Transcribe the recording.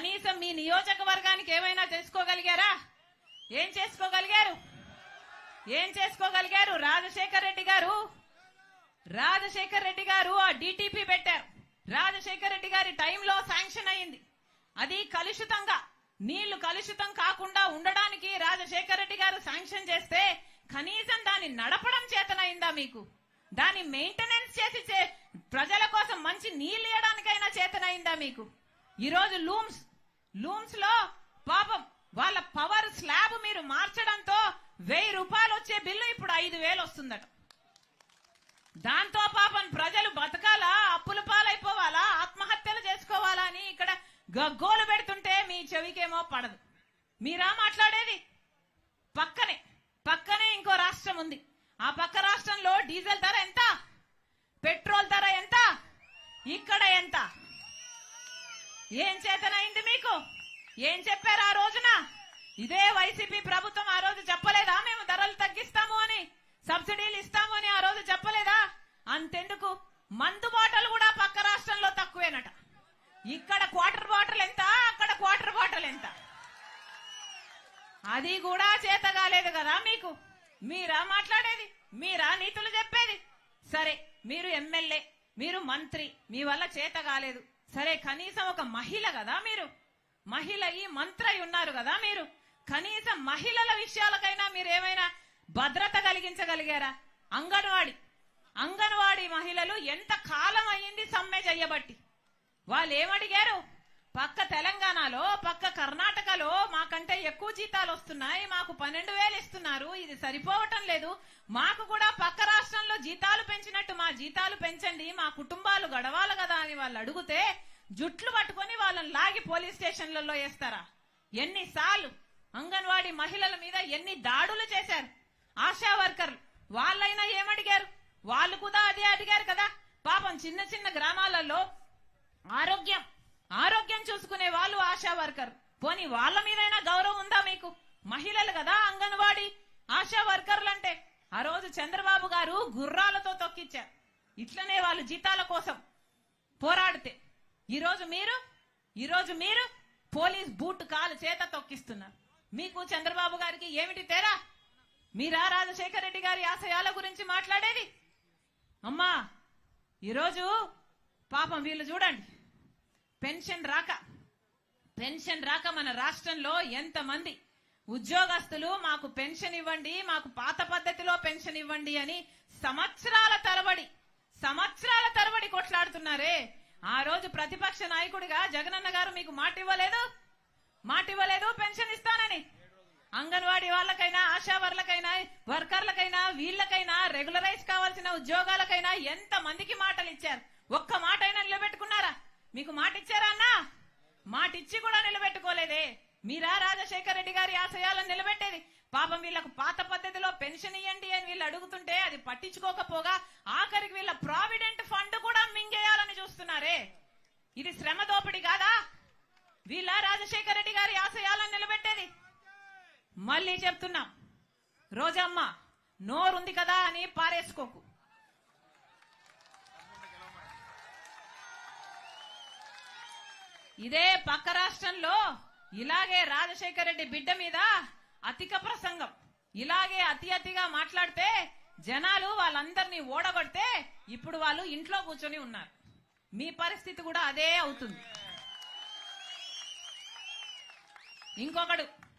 కనీసం మీ నియోజకవర్గానికి ఏమైనా చేసుకోగలిగారా? ఏం చేసుకోగలిగారు? ఏం చేసుకోగలిగారు? రాజశేఖర్ రెడ్డి గారు? రాజశేఖర్ రెడ్డి గారు ఆ డిటిపి పెట్టారు. రాజశేఖర్ రెడ్డి గారి టైంలో శాంక్షన్ అయింది. అది కలుషితంగా నీళ్ళు కలుషితం కాకుండా ఉండడానికి రాజశేఖర్ రెడ్డి గారు శాంక్షన్ చేస్తే కనీసం దాన్ని నడపడం చేతనైందా మీకు? దాన్ని మెయింటెనెన్స్ చేసి ప్రజల కోసం మంచి నీళ్ళు ఇవ్వడానికైనా చేతనైందా మీకు? ఈరోజు లూమ్స్ లూమ్స్లో పాపం వాళ్ళ పవర్ స్లాబ్ మీరు మార్చడంతో వెయ్యి రూపాయలు వచ్చే బిల్లు ఇప్పుడు ఐదు వేలు వస్తుందట. దాంతో పాపం ప్రజలు బతకాలా? అప్పుల పాలైపోవాలా? ఆత్మహత్యలు చేసుకోవాలా అని ఇక్కడ గగ్గోలు పెడుతుంటే మీ చెవికేమో పడదు. మీరా మాట్లాడేది? పక్కనే పక్కనే ఇంకో రాష్ట్రం ఉంది. ఆ పక్క రాష్ట్రంలో డీజిల్ ధర ఎంత? పెట్రోల్ ధర ఎంత? ఇక్కడ ఎంత? ఏం చేతనైంది మీకు? ఏం చెప్పారు ఆ రోజున? ఇదే వైసీపీ ప్రభుత్వం ఆ రోజు చెప్పలేదా? మేము ధరలు తగ్గిస్తాము అని సబ్సిడీలు ఇస్తాము అని ఆ రోజు చెప్పలేదా? అంతెందుకు? మందు బాటలు కూడా పక్క రాష్ట్రంలో తక్కువేనట. ఇక్కడ క్వార్టర్ బాటిల్ ఎంత? అక్కడ క్వార్టర్ బాటిల్ ఎంత? అది కూడా చేత కాలేదు కదా మీకు? మీరా మాట్లాడేది? మీరా నీతులు చెప్పేది? సరే మీరు ఎమ్మెల్యే మీరు మంత్రి మీ వల్ల చేత కాలేదు. సరే కనీసం ఒక మహిళ కదా మీరు? మహిళ ఈ మంత్రై ఉన్నారు కదా మీరు? కనీసం మహిళల విషయాలకైనా మీరు ఏమైనా భద్రత కలిగించగలిగారా? అంగన్వాడి అంగన్వాడి మహిళలు ఎంత కాలం అయ్యింది సమ్మె చెయ్యబట్టి? వాళ్ళు ఏమడిగారు పక్క తెలంగాణలో పక్క కర్ణాటకలో మాకంటే ఎక్కువ జీతాలు వస్తున్నాయి మాకు పన్నెండు వేలు ఇస్తున్నారు ఇది సరిపోవటం లేదు మాకు కూడా పక్క రాష్ట్రంలో జీతాలు పెంచినట్టు మా కదండి మా కుటుంబాలు గడవాలి కదా అని వాళ్ళు అడిగితే జుట్లు పట్టుకొని వాళ్ళని లాగి పోలీస్ స్టేషన్లలో వేస్తారా? ఎన్నిసార్లు? అంగన్వాడీ మహిళల మీద ఎన్ని దాడులు చేశారు? ఆశా వర్కర్లు వాళ్ళైనా ఏమడిగారు? వాళ్ళు కూడా అదే అడిగారు కదా. పాపం చిన్న చిన్న గ్రామాలలో ఆరోగ్యం ఆరోగ్యం చూసుకునే వాళ్ళు ఆశా వర్కర్ పోనీ వాళ్ళ మీదైనా గౌరవం ఉందా మీకు? మహిళలు కదా అంగన్వాడి ఆశా వర్కర్లు అంటే. ఆ రోజు చంద్రబాబు గారు గుర్రాలతో తొక్కిచ్చారు. ఇట్లనే వాళ్ళు జీతాల కోసం పోరాడితే. ఈరోజు మీరు ఈరోజు మీరు పోలీస్ బూట్ కాలు చేత తొక్కిస్తున్నారు. మీకు చంద్రబాబు గారికి ఏమిటి తేడా? మీరా రాజశేఖర రెడ్డి గారి ఆశయాల గురించి మాట్లాడేది? అమ్మా ఈరోజు పాపం వీళ్ళు చూడండి. పెన్షన్ రాక పెన్షన్ రాక మన రాష్ట్రంలో ఎంతమంది ఉద్యోగస్తులు మాకు పెన్షన్ ఇవ్వండి మాకు పాత పద్ధతిలో పెన్షన్ ఇవ్వండి అని సంవత్సరాల తరబడి ఆ రోజు ప్రతిపక్ష నాయకుడిగా జగనన్న గారు మీకు మాట ఇవ్వలేదు? మాట ఇవ్వలేదు పెన్షన్ ఇస్తానని. అంగన్వాడీ వాళ్ళకైనా ఆశా వర్లకైనా వర్కర్లకైనా వీళ్ళకైనా రెగ్యులరైజ్ కావాల్సిన ఉద్యోగాలకైనా ఎంత మందికి మాటలు ఇచ్చారు? ఒక్క మాట అయినా నిలబెట్టుకున్నారా? మీకు మాట ఇచ్చారా అన్నా? మాట ఇచ్చి కూడా నిలబెట్టుకోలేదే. మీరా రాజశేఖర రెడ్డి గారి ఆశయాలను నిలబెట్టేది? పాపం వీళ్ళకు పాత పద్ధతిలో పెన్షన్ ఇవ్వండి అని వీళ్ళు అడుగుతుంటే అది పట్టించుకోకపోగా ఆఖరికి వీళ్ళ ప్రావిడెంట్ ఇది శ్రమ దోపిడి కాదా? వీళ్ళ రాజశేఖర రెడ్డి గారి ఆశయాలను నిలబెట్టేది. మళ్ళీ చెప్తున్నా రోజమ్మ నోరుంది కదా అని పారేసుకోకు. ఇదే పక్క రాష్ట్రంలో ఇలాగే రాజశేఖర రెడ్డి బిడ్డ మీద అతిక ప్రసంగం. ఇలాగే అతి అతిగా మాట్లాడితే జనాలు వాళ్ళందరినీ ఓడగొడితే ఇప్పుడు వాళ్ళు ఇంట్లో కూర్చొని ఉన్నారు. మీ పరిస్థితి కూడా అదే అవుతుంది. ఇంకొకడు.